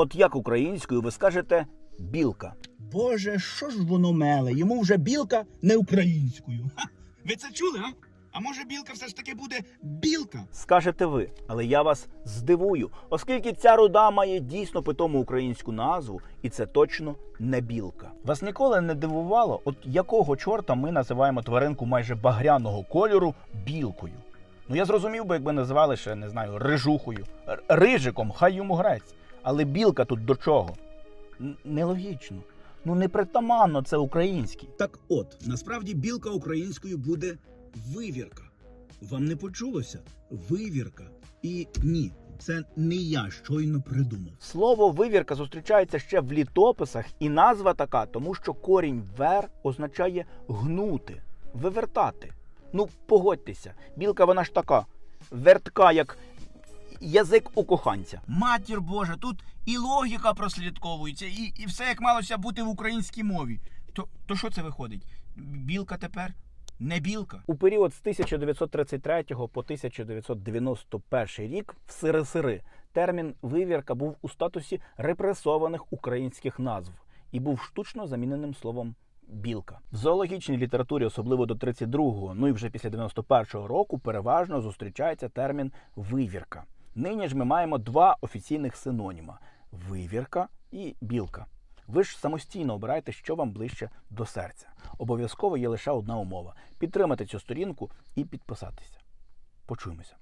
От як українською ви скажете білка. Боже, що ж воно меле? Йому вже білка не українською. Ха! Ви це чули, а? А може білка все ж таки буде білка? Скажете ви, але я вас здивую, оскільки ця руда має дійсно питому українську назву, і це точно не білка. Вас ніколи не дивувало, от якого чорта ми називаємо тваринку майже багряного кольору білкою. Ну я зрозумів би, якби називали ще не знаю, рижухою, рижиком, хай йому грець. Але білка тут до чого? Н- Нелогічно. Ну не притаманно це український. Так от, насправді білка українською буде вивірка. Вам не почулося? Вивірка. І ні, це не я щойно придумав. Слово вивірка зустрічається ще в літописах, і назва така, тому що корінь вер означає гнути, вивертати. Ну, погодьтеся, білка вона ж така, вертка, як язик у коханця. Матір Божа, тут і логіка прослідковується, і, і все як малося бути в українській мові. То, то що це виходить? Білка тепер? Не білка? У період з 1933 по 1991 рік в СРСР термін вивірка був у статусі репресованих українських назв і був штучно заміненим словом білка. В зоологічній літературі, особливо до 32-го, ну і вже після 91-го року, переважно зустрічається термін вивірка. Нині ж ми маємо два офіційних синоніма: вивірка і білка. Ви ж самостійно обирайте, що вам ближче до серця. Обов'язково є лише одна умова: підтримати цю сторінку і підписатися. Почуємося.